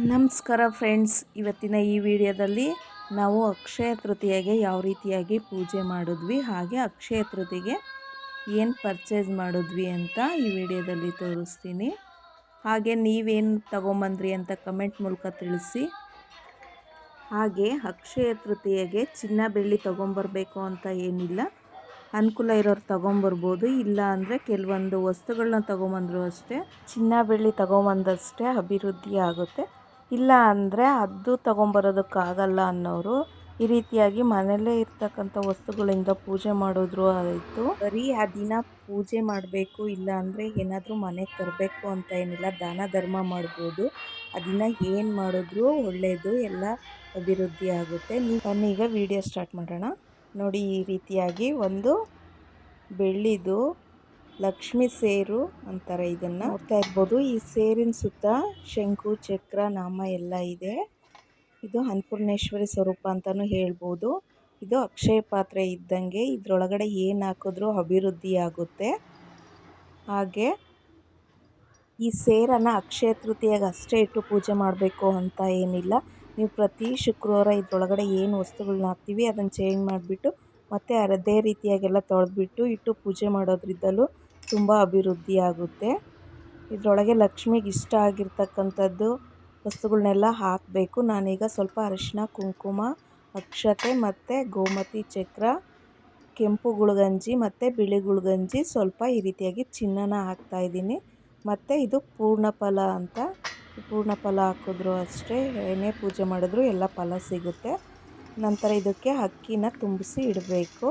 ನಮಸ್ಕಾರ ಫ್ರೆಂಡ್ಸ್. ಇವತ್ತಿನ ಈ ವಿಡಿಯೋದಲ್ಲಿ ನಾವು ಅಕ್ಷಯ ತೃತೀಯಗೆ ಯಾವ ರೀತಿಯಾಗಿ ಪೂಜೆ ಮಾಡಿದ್ವಿ, ಹಾಗೆ ಅಕ್ಷಯ ತೃತೀಯಗೆ ಏನು ಪರ್ಚೇಸ್ ಮಾಡಿದ್ವಿ ಅಂತ ಈ ವಿಡಿಯೋದಲ್ಲಿ ತೋರಿಸ್ತೀನಿ. ಹಾಗೆ ನೀವೇನು ತಗೊಂಬಂದ್ರಿ ಅಂತ ಕಮೆಂಟ್ ಮೂಲಕ ತಿಳಿಸಿ. ಹಾಗೆ ಅಕ್ಷಯ ತೃತೀಯಗೆ ಚಿನ್ನ ಬೆಳ್ಳಿ ತೊಗೊಂಬರ್ಬೇಕು ಅಂತ ಏನಿಲ್ಲ. ಅನುಕೂಲ ಇರೋರು ತೊಗೊಂಬರ್ಬೋದು, ಇಲ್ಲ ಅಂದರೆ ಕೆಲವೊಂದು ವಸ್ತುಗಳನ್ನ ತೊಗೊಂಬಂದ್ರು ಅಷ್ಟೇ. ಚಿನ್ನ ಬೆಳ್ಳಿ ತೊಗೊಂಬಂದಷ್ಟೇ ಅಭಿವೃದ್ಧಿ ಆಗುತ್ತೆ. ಇಲ್ಲ ಅಂದರೆ ಅದು ತಗೊಂಬರೋದಕ್ಕಾಗಲ್ಲ ಅನ್ನೋರು ಈ ರೀತಿಯಾಗಿ ಮನೆಯಲ್ಲೇ ಇರ್ತಕ್ಕಂಥ ವಸ್ತುಗಳಿಂದ ಪೂಜೆ ಮಾಡಿದ್ರು ಆಯಿತು. ಬರೀ ಆ ದಿನ ಪೂಜೆ ಮಾಡಬೇಕು, ಇಲ್ಲ ಅಂದರೆ ಏನಾದರೂ ಮನೆಗೆ ತರಬೇಕು ಅಂತ ಏನಿಲ್ಲ, ದಾನ ಧರ್ಮ ಮಾಡ್ಬೋದು. ಅದನ್ನ ದಿನ ಏನು ಮಾಡಿದ್ರು ಒಳ್ಳೆಯದು ಎಲ್ಲ ಅಭಿವೃದ್ಧಿ ಆಗುತ್ತೆ. ನೀವು ಈಗ ವಿಡಿಯೋ ಸ್ಟಾರ್ಟ್ ಮಾಡೋಣ. ನೋಡಿ ಈ ರೀತಿಯಾಗಿ ಒಂದು ಬೆಳ್ಳಿದು ಲಕ್ಷ್ಮಿ ಸೇರು ಅಂತಾರೆ ಇದನ್ನು. ನೋಡ್ತಾ ಇರ್ಬೋದು, ಈ ಸೇರಿನ ಸುತ್ತ ಶಂಕು, ಚಕ್ರ, ನಾಮ ಎಲ್ಲ ಇದೆ. ಇದು ಅನ್ನಪೂರ್ಣೇಶ್ವರಿ ಸ್ವರೂಪ ಅಂತಲೂ ಹೇಳ್ಬೋದು. ಇದು ಅಕ್ಷಯ ಪಾತ್ರೆ ಇದ್ದಂಗೆ ಇದರೊಳಗಡೆ ಏನು ಹಾಕಿದ್ರೂ ಅಭಿವೃದ್ಧಿ ಆಗುತ್ತೆ. ಹಾಗೆ ಈ ಸೇರನ್ನು ಅಕ್ಷಯ ತೃತೀಯಾಗಿ ಅಷ್ಟೇ ಇಟ್ಟು ಪೂಜೆ ಮಾಡಬೇಕು ಅಂತ ಏನಿಲ್ಲ. ನೀವು ಪ್ರತಿ ಶುಕ್ರವಾರ ಇದರೊಳಗಡೆ ಏನು ವಸ್ತುಗಳನ್ನ ಹಾಕ್ತೀವಿ, ಅದನ್ನು ಚೇಂಜ್ ಮಾಡಿಬಿಟ್ಟು ಮತ್ತು ಅದೇ ರೀತಿಯಾಗೆಲ್ಲ ತೊಳೆದ್ಬಿಟ್ಟು ಇಟ್ಟು ಪೂಜೆ ಮಾಡೋದ್ರಿಂದಲೂ ತುಂಬ ಅಭಿವೃದ್ಧಿ ಆಗುತ್ತೆ. ಇದರೊಳಗೆ ಲಕ್ಷ್ಮಿಗೆ ಇಷ್ಟ ಆಗಿರ್ತಕ್ಕಂಥದ್ದು ವಸ್ತುಗಳನ್ನೆಲ್ಲ ಹಾಕಬೇಕು. ನಾನೀಗ ಸ್ವಲ್ಪ ಅರಿಶಿನ ಕುಂಕುಮ, ಅಕ್ಷತೆ ಮತ್ತು ಗೋಮತಿ ಚಕ್ರ, ಕೆಂಪು ಗುಳ್ಗಂಜಿ ಮತ್ತು ಬಿಳಿ ಗುಳ್ಗಂಜಿ ಸ್ವಲ್ಪ ಈ ರೀತಿಯಾಗಿ ಚಿನ್ನನ ಹಾಕ್ತಾಯಿದ್ದೀನಿ ಮತ್ತು ಇದು ಪೂರ್ಣ ಫಲ ಅಂತ. ಪೂರ್ಣ ಫಲ ಹಾಕಿದ್ರು ಅಷ್ಟೇ, ಏನೇ ಪೂಜೆ ಮಾಡಿದ್ರು ಎಲ್ಲ ಫಲ ಸಿಗುತ್ತೆ. ನಂತರ ಇದಕ್ಕೆ ಅಕ್ಕಿನ ತುಂಬಿಸಿ ಇಡಬೇಕು.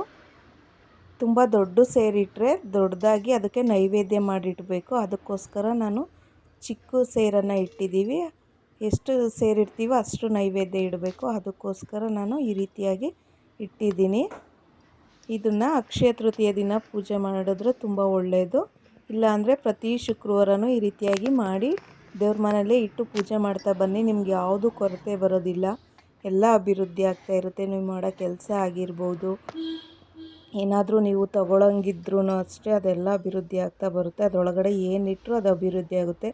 ತುಂಬ ದೊಡ್ಡ ಸೇರಿಟ್ಟರೆ ದೊಡ್ಡದಾಗಿ ಅದಕ್ಕೆ ನೈವೇದ್ಯ ಮಾಡಿಡಬೇಕು. ಅದಕ್ಕೋಸ್ಕರ ನಾನು ಚಿಕ್ಕ ಸೇರನ್ನು ಇಟ್ಟಿದ್ದೀವಿ. ಎಷ್ಟು ಸೇರಿರ್ತೀವೋ ಅಷ್ಟು ನೈವೇದ್ಯ ಇಡಬೇಕು. ಅದಕ್ಕೋಸ್ಕರ ನಾನು ಈ ರೀತಿಯಾಗಿ ಇಟ್ಟಿದ್ದೀನಿ. ಇದನ್ನು ಅಕ್ಷಯ ತೃತೀಯ ದಿನ ಪೂಜೆ ಮಾಡಿದ್ರೆ ತುಂಬ ಒಳ್ಳೆಯದು ಇಲ್ಲಾಂದರೆ ಪ್ರತಿ ಶುಕ್ರವಾರನೂ ಈ ರೀತಿಯಾಗಿ ಮಾಡಿ ದೇವ್ರ ಮನೆಯಲ್ಲೇ ಇಟ್ಟು ಪೂಜೆ ಮಾಡ್ತಾ ಬನ್ನಿ. ನಿಮ್ಗೆ ಯಾವುದು ಕೊರತೆ ಬರೋದಿಲ್ಲ. ಎಲ್ಲ ಅಭಿವೃದ್ಧಿ ಆಗ್ತಾ ಇರುತ್ತೆ. ನೀವು ಮಾಡೋ ಕೆಲಸ ಆಗಿರ್ಬೋದು. ಏನಾದರೂ ನೀವು ತಗೊಳಂಗಿದ್ರೂ ಅಷ್ಟೇ ಅದೆಲ್ಲ ಅಭಿವೃದ್ಧಿ ಆಗ್ತಾ ಬರುತ್ತೆ. ಅದರೊಳಗಡೆ ಏನಿಟ್ಟರೂ ಅದು ಅಭಿವೃದ್ಧಿ ಆಗುತ್ತೆ.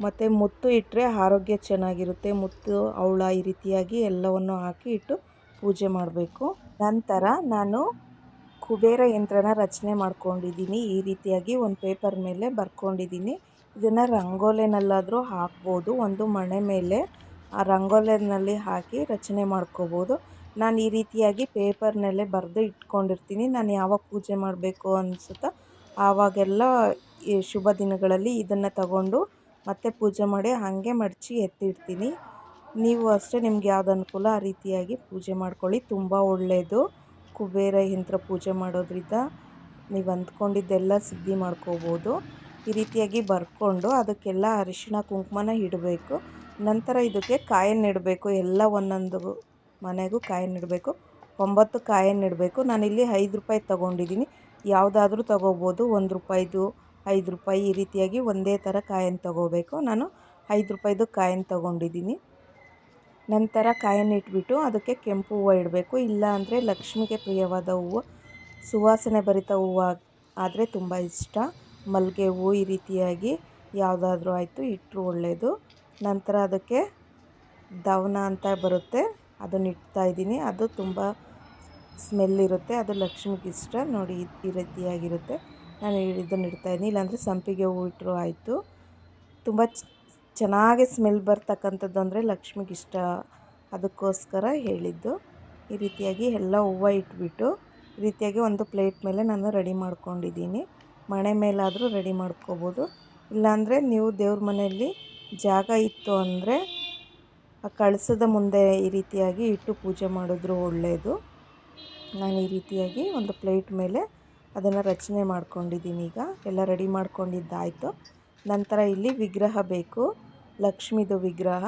ಮತ್ತು ಮುತ್ತು ಇಟ್ಟರೆ ಆರೋಗ್ಯ ಚೆನ್ನಾಗಿರುತ್ತೆ. ಮುತ್ತು, ಅವಳ ಈ ರೀತಿಯಾಗಿ ಎಲ್ಲವನ್ನು ಹಾಕಿ ಇಟ್ಟು ಪೂಜೆ ಮಾಡಬೇಕು. ನಂತರ ನಾನು ಕುಬೇರ ಯಂತ್ರನ ರಚನೆ ಮಾಡ್ಕೊಂಡಿದ್ದೀನಿ. ಈ ರೀತಿಯಾಗಿ ಒಂದು ಪೇಪರ್ ಮೇಲೆ ಬರ್ಕೊಂಡಿದ್ದೀನಿ. ಇದನ್ನು ರಂಗೋಲೆನಲ್ಲಾದರೂ ಹಾಕ್ಬೋದು. ಒಂದು ಮಣೆ ಮೇಲೆ ಆ ರಂಗೋಲೆನಲ್ಲಿ ಹಾಕಿ ರಚನೆ ಮಾಡ್ಕೋಬೋದು. ನಾನು ಈ ರೀತಿಯಾಗಿ ಪೇಪರ್ನಲ್ಲೇ ಬರೆದು ಇಟ್ಕೊಂಡಿರ್ತೀನಿ. ನಾನು ಯಾವಾಗ ಪೂಜೆ ಮಾಡಬೇಕು ಅನಿಸುತ್ತೋ ಆವಾಗೆಲ್ಲ ಈ ಶುಭ ದಿನಗಳಲ್ಲಿ ಇದನ್ನು ತಗೊಂಡು ಮತ್ತೆ ಪೂಜೆ ಮಾಡಿ ಹಾಗೆ ಮಡಚಿ ಎತ್ತಿಡ್ತೀನಿ. ನೀವು ಅಷ್ಟೇ ನಿಮ್ಗೆ ಯಾವ್ದು ಅನುಕೂಲ ಆ ರೀತಿಯಾಗಿ ಪೂಜೆ ಮಾಡ್ಕೊಳ್ಳಿ. ತುಂಬ ಒಳ್ಳೆಯದು ಕುಬೇರ ಯಂತ್ರ ಪೂಜೆ ಮಾಡೋದ್ರಿಂದ ನೀವು ಅಂದ್ಕೊಂಡಿದ್ದೆಲ್ಲ ಸಿದ್ಧಿ ಮಾಡ್ಕೋಬೋದು. ಈ ರೀತಿಯಾಗಿ ಬರ್ಕೊಂಡು ಅದಕ್ಕೆಲ್ಲ ಅರಿಶಿಣ, ಕುಂಕುಮನ ಇಡಬೇಕು. ನಂತರ ಇದಕ್ಕೆ ಕಾಯನ್ನಿಡಬೇಕು ಎಲ್ಲ ಒಂದೊಂದು ಮನೆಗೂ ಕಾಯನ್ನಿಡಬೇಕು ಒಂಬತ್ತು ಕಾಯನ್ನಿಡಬೇಕು ನಾನಿಲ್ಲಿ ಐದು ರೂಪಾಯಿ ತೊಗೊಂಡಿದ್ದೀನಿ. ಯಾವುದಾದ್ರೂ ತೊಗೋಬೋದು. ಒಂದು ರೂಪಾಯಿದು ಐದು ರೂಪಾಯಿ ಈ ರೀತಿಯಾಗಿ ಒಂದೇ ಥರ ಕಾಯನ್ನು ತೊಗೋಬೇಕು. ನಾನು ಐದು ರೂಪಾಯಿದು ಕಾಯನ್ನು ತೊಗೊಂಡಿದ್ದೀನಿ. ನಂತರ ಕಾಯನ್ನು ಇಟ್ಬಿಟ್ಟು ಅದಕ್ಕೆ ಕೆಂಪು ಹೂವು ಇಡಬೇಕು. ಇಲ್ಲ ಅಂದರೆ ಲಕ್ಷ್ಮಿಗೆ ಪ್ರಿಯವಾದ ಹೂವು. ಸುವಾಸನೆ ಭರಿತ ಹೂವು ಆದರೆ ತುಂಬ ಇಷ್ಟ. ಮಲ್ಲಿಗೆ ಹೂವು ಈ ರೀತಿಯಾಗಿ ಯಾವುದಾದ್ರೂ ಆಯಿತು ಇಟ್ಟರು ಒಳ್ಳೆಯದು ನಂತರ ಅದಕ್ಕೆ ದವನ ಅಂತ ಬರುತ್ತೆ. ಅದನ್ನು ಇಡ್ತಾಯಿದ್ದೀನಿ ಅದು ತುಂಬ ಸ್ಮೆಲ್ ಇರುತ್ತೆ. ಅದು ಲಕ್ಷ್ಮಿಗೆ ಇಷ್ಟ. ನೋಡಿ, ಈ ರೀತಿಯಾಗಿರುತ್ತೆ. ನಾನು ಇದನ್ನು ಇಡ್ತಾಯಿದ್ದೀನಿ ಇಲ್ಲಾಂದರೆ ಸಂಪಿಗೆ ಹೂವು ಇಟ್ಟರು ಆಯಿತು. ತುಂಬ ಚೆನ್ನಾಗಿ ಸ್ಮೆಲ್ ಬರ್ತಕ್ಕಂಥದ್ದು ಅಂದರೆ ಲಕ್ಷ್ಮಿಗೆ ಇಷ್ಟ. ಅದಕ್ಕೋಸ್ಕರ ಹೇಳಿದ್ದು. ಈ ರೀತಿಯಾಗಿ ಎಲ್ಲ ಹೂವು ಇಟ್ಬಿಟ್ಟು, ಈ ರೀತಿಯಾಗಿ ಒಂದು ಪ್ಲೇಟ್ ಮೇಲೆ ನಾನು ರೆಡಿ ಮಾಡ್ಕೊಂಡಿದ್ದೀನಿ. ಮಣೆ ಮೇಲಾದರೂ ರೆಡಿ ಮಾಡ್ಕೋಬೋದು. ಇಲ್ಲಾಂದರೆ ನೀವು ದೇವ್ರ ಮನೆಯಲ್ಲಿ ಜಾಗ ಇತ್ತು ಅಂದರೆ ಆ ಕಳಸದ ಮುಂದೆ ಈ ರೀತಿಯಾಗಿ ಇಟ್ಟು ಪೂಜೆ ಮಾಡಿದ್ರು ಒಳ್ಳೆಯದು ನಾನು ಈ ರೀತಿಯಾಗಿ ಒಂದು ಪ್ಲೇಟ್ ಮೇಲೆ ಅದನ್ನು ರಚನೆ ಮಾಡ್ಕೊಂಡಿದ್ದೀನಿ ಈಗ. ಎಲ್ಲ ರೆಡಿ ಮಾಡ್ಕೊಂಡಿದ್ದಾಯಿತು. ನಂತರ ಇಲ್ಲಿ ವಿಗ್ರಹ ಬೇಕು. ಲಕ್ಷ್ಮಿದು ವಿಗ್ರಹ.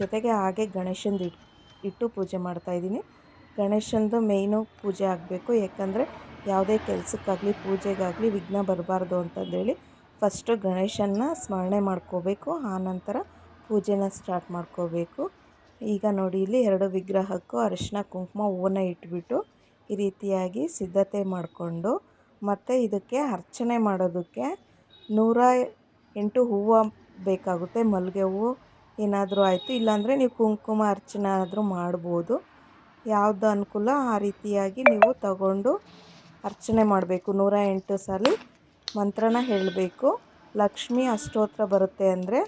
ಜೊತೆಗೆ ಹಾಗೆ ಗಣೇಶಂದು ಇಟ್ಟು ಪೂಜೆ ಮಾಡ್ತಾಯಿದ್ದೀನಿ ಗಣೇಶಂದು ಮೇಯ್ನು ಪೂಜೆ ಆಗಬೇಕು. ಯಾಕಂದರೆ ಯಾವುದೇ ಕೆಲಸಕ್ಕಾಗಲಿ, ಪೂಜೆಗಾಗಲಿ ವಿಘ್ನ ಬರಬಾರ್ದು ಅಂತಂದೇಳಿ ಫಸ್ಟು ಗಣೇಶನ ಸ್ಮರಣೆ ಮಾಡ್ಕೋಬೇಕು. ಆನಂತರ ಪೂಜೆನ ಸ್ಟಾರ್ಟ್ ಮಾಡ್ಕೋಬೇಕು. ಈಗ ನೋಡಿ, ಇಲ್ಲಿ ಎರಡು ವಿಗ್ರಹಕ್ಕೂ ಅರಿಶಿನ, ಕುಂಕುಮ, ಹೂವನ್ನ ಇಟ್ಬಿಟ್ಟು ಈ ರೀತಿಯಾಗಿ ಸಿದ್ಧತೆ ಮಾಡಿಕೊಂಡು, ಮತ್ತು ಇದಕ್ಕೆ ಅರ್ಚನೆ ಮಾಡೋದಕ್ಕೆ ನೂರ ಎಂಟು ಹೂವು ಬೇಕಾಗುತ್ತೆ. ಮಲ್ಲಿಗೆ ಹೂವು ಏನಾದರೂ ಆಯಿತು. ಇಲ್ಲಾಂದರೆ ನೀವು ಕುಂಕುಮ ಅರ್ಚನೆ ಆದರೂ ಮಾಡ್ಬೋದು. ಯಾವುದು ಅನುಕೂಲ ಆ ರೀತಿಯಾಗಿ ನೀವು ತಗೊಂಡು ಅರ್ಚನೆ ಮಾಡಬೇಕು. ನೂರ ಎಂಟು ಸಲ ಮಂತ್ರನ ಹೇಳಬೇಕು. ಲಕ್ಷ್ಮಿ ಅಷ್ಟೋತ್ರ ಬರುತ್ತೆ ಅಂದರೆ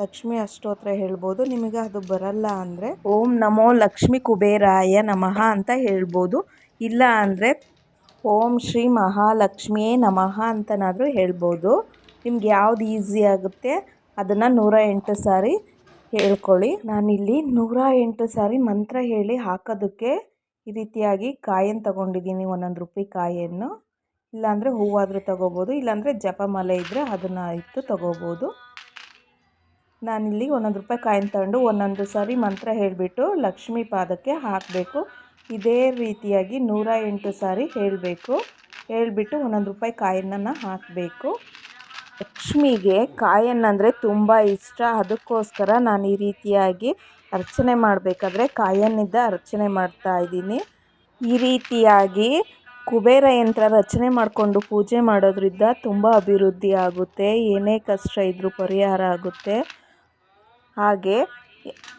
ಲಕ್ಷ್ಮಿ ಅಷ್ಟೋತ್ರ ಹೇಳ್ಬೋದು. ನಿಮಗೆ ಅದು ಬರಲ್ಲ ಅಂದರೆ ಓಂ ನಮೋ ಲಕ್ಷ್ಮಿ ಕುಬೇರಾಯ ನಮಃ ಅಂತ ಹೇಳ್ಬೋದು. ಇಲ್ಲ ಅಂದರೆ ಓಂ ಶ್ರೀ ಮಹಾಲಕ್ಷ್ಮಿಯೇ ನಮಃ ಅಂತನಾದರೂ ಹೇಳ್ಬೋದು. ನಿಮ್ಗೆ ಯಾವ್ದು ಈಸಿ ಆಗುತ್ತೆ ಅದನ್ನು ನೂರ ಎಂಟು ಸಾರಿ ಹೇಳ್ಕೊಳ್ಳಿ. ನಾನಿಲ್ಲಿ ನೂರ ಎಂಟು ಸಾರಿ ಮಂತ್ರ ಹೇಳಿ ಹಾಕೋದಕ್ಕೆ ಈ ರೀತಿಯಾಗಿ ಕಾಯನ್ನು ತಗೊಂಡಿದ್ದೀನಿ, ಒಂದೊಂದು ರೂಪಾಯಿ ಕಾಯನ್ನು. ಇಲ್ಲಾಂದರೆ ಹೂವಾದರೂ ತಗೋಬೋದು, ಇಲ್ಲಾಂದರೆ ಜಪಮಾಲೆ ಇದ್ದರೆ ಅದನ್ನು ಇಟ್ಟು ತಗೋಬೋದು. ನಾನಿಲ್ಲಿ ಒಂದೊಂದು ರೂಪಾಯಿ ಕಾಯಿನ ತಗೊಂಡು ಒಂದೊಂದು ಸಾರಿ ಮಂತ್ರ ಹೇಳಿಬಿಟ್ಟು ಲಕ್ಷ್ಮೀ ಪಾದಕ್ಕೆ ಹಾಕಬೇಕು. ಇದೇ ರೀತಿಯಾಗಿ ನೂರ ಎಂಟು ಸಾರಿ ಹೇಳಬೇಕು. ಹೇಳಿಬಿಟ್ಟು ಒಂದೊಂದು ರೂಪಾಯಿ ಕಾಯಿನನ್ನು ಹಾಕಬೇಕು. ಲಕ್ಷ್ಮಿಗೆ ಕಾಯನ್ನಂದರೆ ತುಂಬ ಇಷ್ಟ. ಅದಕ್ಕೋಸ್ಕರ ನಾನು ಈ ರೀತಿಯಾಗಿ ಅರ್ಚನೆ ಮಾಡಬೇಕಾದ್ರೆ ಕಾಯನ್ನಿಂದ ಅರ್ಚನೆ ಮಾಡ್ತಾ ಇದ್ದೀನಿ. ಈ ರೀತಿಯಾಗಿ ಕುಬೇರ ಯಂತ್ರ ರಚನೆ ಮಾಡಿಕೊಂಡು ಪೂಜೆ ಮಾಡೋದ್ರಿಂದ ತುಂಬ ಅಭಿವೃದ್ಧಿ ಆಗುತ್ತೆ. ಏನೇ ಕಷ್ಟ ಇದ್ದರೂ ಪರಿಹಾರ ಆಗುತ್ತೆ. ಹಾಗೆ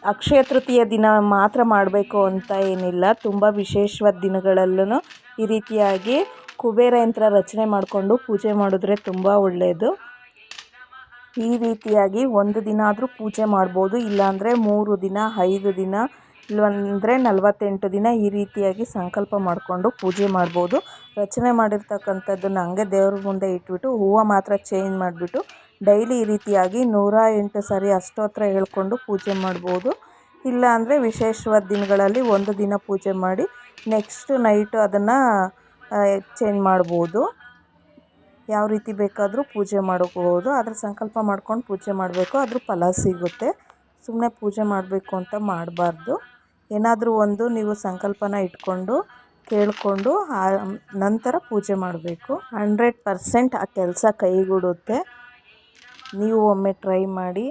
ಅಕ್ಷಯ ತೃತೀಯ ದಿನ ಮಾತ್ರ ಮಾಡಬೇಕು ಅಂತ ಏನಿಲ್ಲ. ತುಂಬ ವಿಶೇಷವಾದ ದಿನಗಳಲ್ಲೂ ಈ ರೀತಿಯಾಗಿ ಕುಬೇರ ಯಂತ್ರ ರಚನೆ ಮಾಡಿಕೊಂಡು ಪೂಜೆ ಮಾಡಿದ್ರೆ ತುಂಬ ಒಳ್ಳೆಯದು ಈ ರೀತಿಯಾಗಿ ಒಂದು ದಿನ ಆದರೂ ಪೂಜೆ ಮಾಡ್ಬೋದು. ಇಲ್ಲಾಂದರೆ ಮೂರು ದಿನ, ಐದು ದಿನ ಇಲ್ಲವಂದರೆ ನಲವತ್ತೆಂಟು ದಿನ ಈ ರೀತಿಯಾಗಿ ಸಂಕಲ್ಪ ಮಾಡಿಕೊಂಡು ಪೂಜೆ ಮಾಡ್ಬೋದು. ರಚನೆ ಮಾಡಿರ್ತಕ್ಕಂಥದ್ದನ್ನು ಹಂಗೆ ದೇವ್ರ ಮುಂದೆ ಇಟ್ಬಿಟ್ಟು ಹೂವು ಮಾತ್ರ ಚೇಂಜ್ ಮಾಡಿಬಿಟ್ಟು ಡೈಲಿ ಈ ರೀತಿಯಾಗಿ ನೂರ ಎಂಟು ಸಾರಿ ಅಷ್ಟೋತ್ರ ಹೇಳ್ಕೊಂಡು ಪೂಜೆ ಮಾಡ್ಬೋದು. ಇಲ್ಲ ಅಂದರೆ ವಿಶೇಷವಾದ ದಿನಗಳಲ್ಲಿ ಒಂದು ದಿನ ಪೂಜೆ ಮಾಡಿ ನೆಕ್ಸ್ಟ್ ನೈಟು ಅದನ್ನು ಚೇಂಜ್ ಮಾಡ್ಬೋದು. ಯಾವ ರೀತಿ ಬೇಕಾದರೂ ಪೂಜೆ ಮಾಡ್ಕೋಬೋದು ಆದರೆ ಸಂಕಲ್ಪ ಮಾಡ್ಕೊಂಡು ಪೂಜೆ ಮಾಡಬೇಕು. ಅದ್ರ ಫಲ ಸಿಗುತ್ತೆ. ಸುಮ್ಮನೆ ಪೂಜೆ ಮಾಡಬೇಕು ಅಂತ ಮಾಡಬಾರ್ದು. ಏನಾದರೂ ಒಂದು ನೀವು ಸಂಕಲ್ಪನ ಇಟ್ಕೊಂಡು ಕೇಳಿಕೊಂಡು ನಂತರ ಪೂಜೆ ಮಾಡಬೇಕು. ಹಂಡ್ರೆಡ್ ಪರ್ಸೆಂಟ್ ಆ ಕೆಲಸ ಕೈಗೂಡುತ್ತೆ. ನೀವು ಒಮ್ಮೆ ಟ್ರೈ ಮಾಡಿ.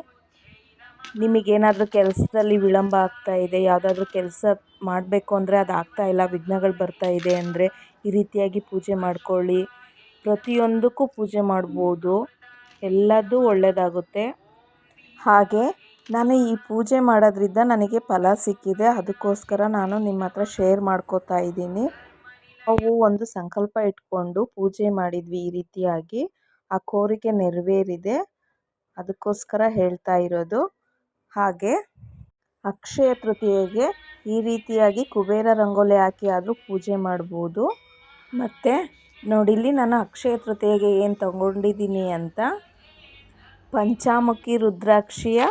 ನಿಮಗೇನಾದರೂ ಕೆಲಸದಲ್ಲಿ ವಿಳಂಬ ಆಗ್ತಾ ಇದೆ, ಯಾವುದಾದ್ರೂ ಕೆಲಸ ಮಾಡಬೇಕು ಅಂದರೆ ಅದು ಆಗ್ತಾಯಿಲ್ಲ ವಿಘ್ನಗಳು ಬರ್ತಾ ಇದೆ ಅಂದರೆ ಈ ರೀತಿಯಾಗಿ ಪೂಜೆ ಮಾಡ್ಕೊಳ್ಳಿ. ಪ್ರತಿಯೊಂದಕ್ಕೂ ಪೂಜೆ ಮಾಡ್ಬೋದು, ಎಲ್ಲದೂ ಒಳ್ಳೆಯದಾಗುತ್ತೆ ಹಾಗೆ ನಾನು ಈ ಪೂಜೆ ಮಾಡೋದ್ರಿಂದ ನನಗೆ ಫಲ ಸಿಕ್ಕಿದೆ, ಅದಕ್ಕೋಸ್ಕರ ನಾನು ನಿಮ್ಮ ಹತ್ರ ಶೇರ್ ಮಾಡ್ಕೋತಾ ಇದ್ದೀನಿ. ನಾವು ಒಂದು ಸಂಕಲ್ಪ ಇಟ್ಕೊಂಡು ಪೂಜೆ ಮಾಡಿದ್ವಿ ಈ ರೀತಿಯಾಗಿ. ಆ ಕೋರಿಕೆ ನೆರವೇರಿದೆ. ಅದಕ್ಕೋಸ್ಕರ ಹೇಳ್ತಾ ಇರೋದು. ಹಾಗೆ ಅಕ್ಷಯ ತೃತೀಯೆಗೆ ಈ ರೀತಿಯಾಗಿ ಕುಬೇರ ರಂಗೋಲಿ ಹಾಕಿ ಆದರೂ ಪೂಜೆ ಮಾಡ್ಬೋದು. ಮತ್ತು ನೋಡಿ, ಇಲ್ಲಿ ನಾನು ಅಕ್ಷಯ ತೃತೀಯೆಗೆ ಏನು ತಗೊಂಡಿದ್ದೀನಿ ಅಂತ. ಪಂಚಾಮುಖಿ ರುದ್ರಾಕ್ಷಿಯ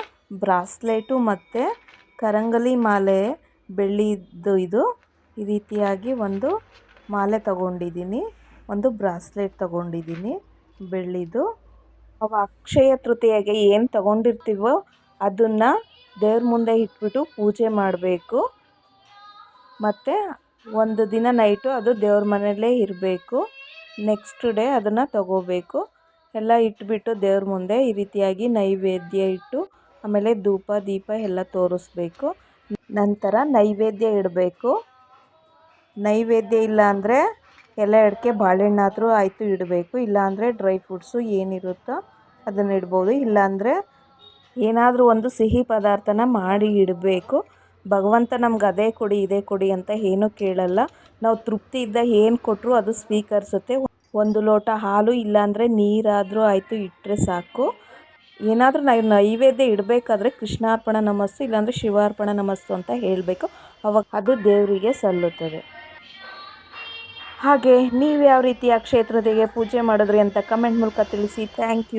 ಬ್ರಾಸ್ಲೇಟು ಮತ್ತು ಕರಂಗಲಿ ಮಾಲೆ ಬೆಳ್ಳಿದ್ದು ಇದು. ಈ ರೀತಿಯಾಗಿ ಒಂದು ಮಾಲೆ ತಗೊಂಡಿದ್ದೀನಿ. ಒಂದು ಬ್ರಾಸ್ಲೇಟ್ ತಗೊಂಡಿದ್ದೀನಿ ಬೆಳ್ಳಿದು. ಅವು ಅಕ್ಷಯ ತೃತೀಯಾಗೆ ಏನು ತಗೊಂಡಿರ್ತೀವೋ ಅದನ್ನು ದೇವ್ರ ಮುಂದೆ ಇಟ್ಬಿಟ್ಟು ಪೂಜೆ ಮಾಡಬೇಕು. ಮತ್ತು ಒಂದು ದಿನ ನೈಟು ಅದು ದೇವ್ರ ಮನೆಯಲ್ಲೇ ಇರಬೇಕು. ನೆಕ್ಸ್ಟ್ ಡೇ ಅದನ್ನು ತಗೋಬೇಕು. ಎಲ್ಲ ಇಟ್ಬಿಟ್ಟು ದೇವ್ರ ಮುಂದೆ ಈ ರೀತಿಯಾಗಿ ನೈವೇದ್ಯ ಇಟ್ಟು, ಆಮೇಲೆ ಧೂಪ, ದೀಪ ಎಲ್ಲ ತೋರಿಸ್ಬೇಕು. ನಂತರ ನೈವೇದ್ಯ ಇಡಬೇಕು. ನೈವೇದ್ಯ ಇಲ್ಲ ಅಂದರೆ ಎಲೆ ಅಡಿಕೆ, ಬಾಳೆಹಣ್ಣಾದರೂ ಆಯಿತು ಇಡಬೇಕು. ಇಲ್ಲಾಂದರೆ ಡ್ರೈ ಫ್ರೂಟ್ಸು ಏನಿರುತ್ತೋ ಅದನ್ನು ಇಡ್ಬೋದು. ಇಲ್ಲಾಂದರೆ ಏನಾದರೂ ಒಂದು ಸಿಹಿ ಪದಾರ್ಥನ ಮಾಡಿ ಇಡಬೇಕು. ಭಗವಂತ ನಮ್ಗೆ ಅದೇ ಕೊಡಿ, ಇದೇ ಕೊಡಿ ಅಂತ ಏನೂ ಕೇಳಲ್ಲ. ನಾವು ತೃಪ್ತಿಯಿಂದ ಏನು ಕೊಟ್ಟರು ಅದು ಸ್ವೀಕರಿಸುತ್ತೆ. ಒಂದು ಲೋಟ ಹಾಲು, ಇಲ್ಲಾಂದರೆ ನೀರಾದರೂ ಆಯಿತು ಇಟ್ಟರೆ ಸಾಕು. ಏನಾದರೂ ನಾವು ನೈವೇದ್ಯ ಇಡಬೇಕಾದ್ರೆ ಕೃಷ್ಣಾರ್ಪಣ ನಮಸ್ತು ಇಲ್ಲಾಂದರೆ ಶಿವಾರ್ಪಣ ನಮಸ್ತು ಅಂತ ಹೇಳಬೇಕು. ಅವಾಗ ಅದು ದೇವರಿಗೆ ಸಲ್ಲುತ್ತದೆ. ಹಾಗೆ ನೀವು ಯಾವ ರೀತಿಯ ಕ್ಷೇತ್ರದಿಗೆ ಪೂಜೆ ಮಾಡಿದ್ರಿ ಅಂತ ಕಮೆಂಟ್ ಮೂಲಕ ತಿಳಿಸಿ. Thank you